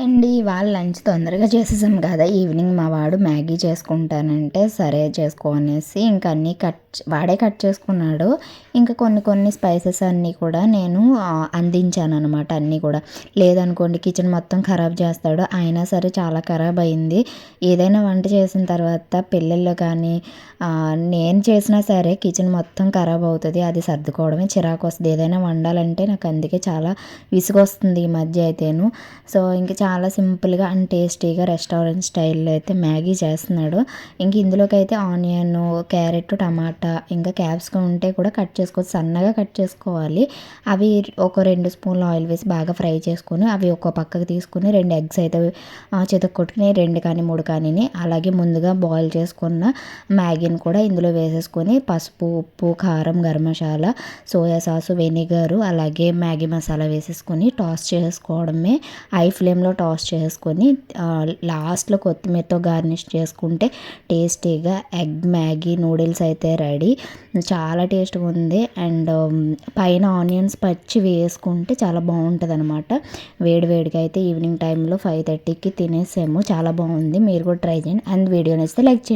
అండి వాళ్ళ లంచ్ తొందరగా చేసేసాం కదా. ఈవినింగ్ మా వాడు మ్యాగీ చేసుకుంటానంటే సరే చేసుకో అనేసి ఇంకా అన్నీ కట్ వాడే కట్ చేసుకున్నాడు. ఇంకా కొన్ని కొన్ని స్పైసెస్ అన్నీ కూడా నేను అందించాను అనమాట అన్నీ కూడా. లేదనుకోండి కిచెన్ మొత్తం ఖరాబ్ చేస్తాడు. అయినా సరే చాలా ఖరాబ్ అయింది. ఏదైనా వంట చేసిన తర్వాత పిల్లల్లో కానీ నేను చేసినా సరే కిచెన్ మొత్తం ఖరాబ్ అవుతుంది. అది సర్దుకోవడమే చిరాకు వస్తుంది. ఏదైనా వండాలంటే నాకు అందుకే చాలా విసుగొస్తుంది ఈ మధ్య అయితేను. సో ఇంక చాలా సింపుల్గా అండ్ టేస్టీగా రెస్టారెంట్ స్టైల్లో అయితే మ్యాగీ చేస్తున్నాడు. ఇంక ఇందులోకి అయితే ఆనియన్ క్యారెట్ టమాటా ఇంకా క్యాప్సికమ్ ఉంటే కూడా కట్ చేసుకోవచ్చు సన్నగా కట్ చేసుకోవాలి. అవి ఒక రెండు స్పూన్లు ఆయిల్ వేసి బాగా ఫ్రై చేసుకొని అవి ఒక పక్కకు తీసుకుని రెండు ఎగ్స్ అయితే కొట్టుకుని రెండు కానీ మూడు కానీ అలాగే ముందుగా బాయిల్ చేసుకున్న మ్యాగీని కూడా ఇందులో వేసేసుకొని పసుపు ఉప్పు కారం garam masala soya sauce vinegar అలాగే మ్యాగీ మసాలా వేసేసుకొని టాస్ చేసుకోవడమే. హై ఫ్లేమ్లో టాస్ చేసుకొని లాస్ట్లో కొత్తిమీరతో గార్నిష్ చేసుకుంటే టేస్టీగా ఎగ్ మ్యాగీ నూడిల్స్ అయితే రెడీ. చాలా టేస్ట్గా ఉంది. అండ్ పైన ఆనియన్స్ పచ్చి వేసుకుంటే చాలా బాగుంటుంది అనమాట వేడివేడిగా అయితే ఈవినింగ్ టైంలో ఫైవ్ థర్టీకి తినేసాము చాలా బాగుంది. మీరు కూడా ట్రై చేయండి. అండ్ వీడియో నచ్చితే లైక్ చేయండి.